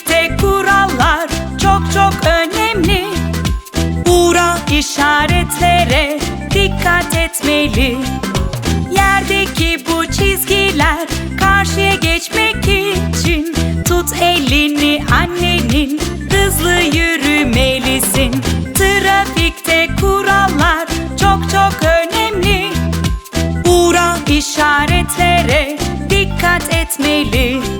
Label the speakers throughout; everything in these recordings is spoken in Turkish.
Speaker 1: Trafikte kurallar çok çok önemli. Uğra işaretlere dikkat etmeli. Yerdeki bu çizgiler karşıya geçmek için Tut elini annenin hızlı yürümelisin Trafikte kurallar çok çok önemli Uğra işaretlere dikkat etmeli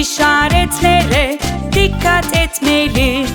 Speaker 1: işaretlere dikkat etmeli